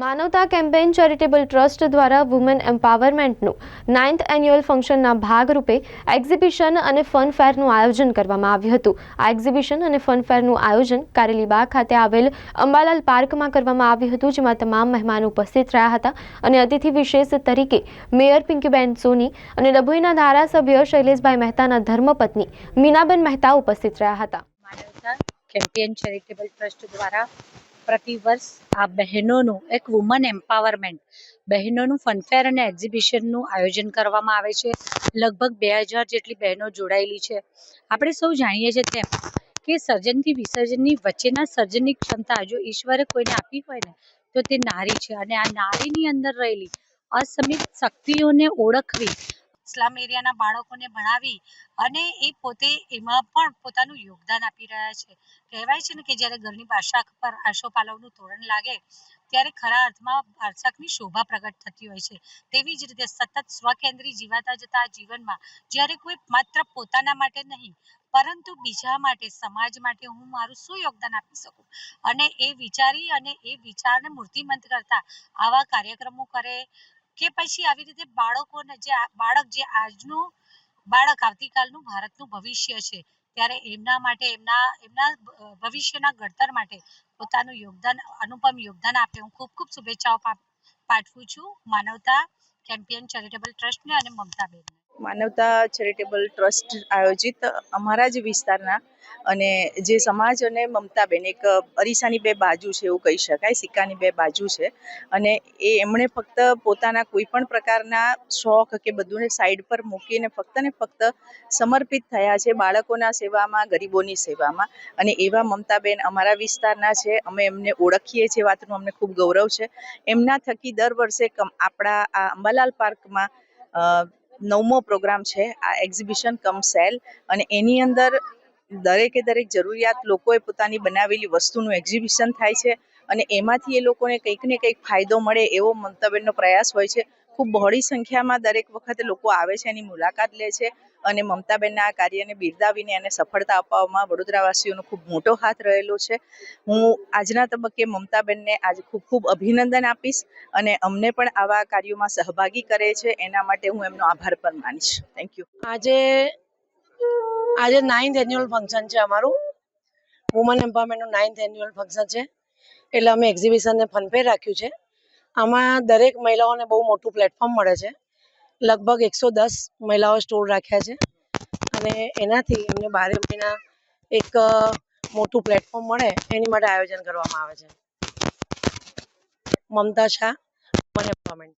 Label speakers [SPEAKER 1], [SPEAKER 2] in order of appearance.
[SPEAKER 1] માનવતા campaign charitable trust દ્વારા women એમ્પાવરમેન્ટનું નાઇન્થ એન્યુઅલ ફંક્શનના ભાગરૂપે એક્ઝિબિશન અને ફન ફેરનું આયોજન કરવામાં આવ્યું હતું. આ એક્ઝિબિશન અને ફન ફેરનું આયોજન કારેલીબાગ ખાતે આવેલ અંબાલાલ પાર્કમાં કરવામાં આવ્યું હતું, જેમાં તમામ મહેમાન ઉપસ્થિત રહ્યા હતા અને અતિથિ વિશેષ તરીકે મેયર પિંકીબેન સોની અને ડભોઈના ધારાસભ્ય શૈલેષભાઈ મહેતાના ધર્મપત્ની મીનાબેન મહેતા ઉપસ્થિત રહ્યા હતા.
[SPEAKER 2] ચેરિટેબલ ટ્રસ્ટ દ્વારા પ્રતિ વર્ષ આ બહેનોનું એક વુમન એમ્પાવરમેન્ટ બહેનોનું ફનફેર અને એક્ઝિબિશનનું આયોજન કરવામાં આવે છે. લગભગ બે હજાર જેટલી બહેનો જોડાયેલી છે. આપણે સૌ જાણીએ છીએ તેમ કે સર્જનથી વિસર્જનની વચ્ચેના સર્જનની ક્ષમતા જો ઈશ્વરે કોઈને આપી હોય ને, તો તે નારી છે અને આ નારીની અંદર રહેલી અસમિત શક્તિઓને ઓળખવી ઇસ્લામ એરિયાના બાળકોને ભણાવી અને એ પોતે એમાં પણ પોતાનું યોગદાન આપી રહ્યા છે. કહેવાય છે ને કે જ્યારે ઘરની બાશાક પર આશોપાલવનું તોરણ લાગે, ત્યારે ખરા અર્થમાં બારસાકની શોભા પ્રગટ થતી હોય છે. તેવી જ રીતે સતત સ્વકેન્દ્રી જીવાતા જતા જીવનમાં જ્યારે કોઈ માત્ર પોતાના માટે નહીં, પરંતુ બીજા માટે, સમાજ માટે હું મારું શું યોગદાન આપી શકું? અને એ વિચારી અને એ વિચારને મૂર્તિમંત કરતા આવા કાર્યક્રમો કરે કે પછી આવી રીતે બાળકોને જે બાળક જે આજનું બાળક આવતીકાલનું ભારતનું ભવિષ્ય છે, ત્યારે એમના માટે, એમના એમના ભવિષ્યના ઘડતર માટે પોતાનું યોગદાન, અનુપમ યોગદાન આપે. હું ખૂબ ખૂબ શુભેચ્છાઓ પાઠવું છું માનવતા કેમ્પિયન ચેરિટેબલ ટ્રસ્ટને અને મમતાબેનને
[SPEAKER 3] માનવતા ચેરિટેબલ ટ્રસ્ટ આયોજિત અમારા જ વિસ્તારના અને જે સમાજ અને મમતાબેન, એક અરીસાની બે બાજુ છે એવું કહી શકાય, સિક્કાની બે બાજુ છે. અને એ એમણે ફક્ત પોતાના કોઈ પણ પ્રકારના શોખ કે બધુંને સાઈડ પર મૂકીને ફક્ત ને ફક્ત સમર્પિત થયા છે બાળકોના સેવામાં, ગરીબોની સેવામાં. અને એવા મમતાબેન અમારા વિસ્તારના છે, અમે એમને ઓળખીએ છીએ વાતનું અમને ખૂબ ગૌરવ છે. એમના થકી દર વર્ષે આપણા આ અંબાલાલ પાર્કમાં નવમો પ્રોગ્રામ છે, આ એક્ઝિબિશન કમ સેલ. અને એની અંદર દરેકે દરેક જરૂરિયાત લોકોએ પોતાની બનાવેલી વસ્તુનું એક્ઝિબિશન થાય છે અને એમાંથી એ લોકોને કંઈક ને કંઈક ફાયદો મળે એવો મમતાબેનનો પ્રયાસ હોય છે. ખૂબ બહોળી સંખ્યામાં દરેક વખતે લોકો આવે છે એની મુલાકાત લે છે અને મમતાબેનના આ કાર્યને બિરદાવીને એને સફળતા અપાવવામાં વડોદરાવાસીઓનો ખૂબ મોટો હાથ રહેલો છે. હું આજના તબક્કે મમતાબેનને આજે ખૂબ ખૂબ અભિનંદન આપીશ અને અમને પણ આવા કાર્યોમાં સહભાગી કરે છે. એના માટે હું એમનો આભાર પણ માનીશ. થેન્ક યુ
[SPEAKER 4] આજે આજે નાઇન્થ એન્યુઅલ ફંક્શન છે અમારું. વુમન એમ્પાવરમેન્ટનું નાઇન્થ એન્યુઅલ ફંક્શન છે. એટલે અમે એક્ઝિબિશનને ફનફેર રાખ્યું છે. આમાં દરેક મહિલાઓને બહુ મોટું પ્લેટફોર્મ મળે છે. લગભગ એકસો દસ મહિલાઓ સ્ટોર રાખ્યા છે. અને એનાથી એમને બારે મહિના એક મોટું પ્લેટફોર્મ મળે, એની માટે આયોજન કરવામાં આવે છે. મમતા શાહ વુમન એમ્પાવરમેન્ટ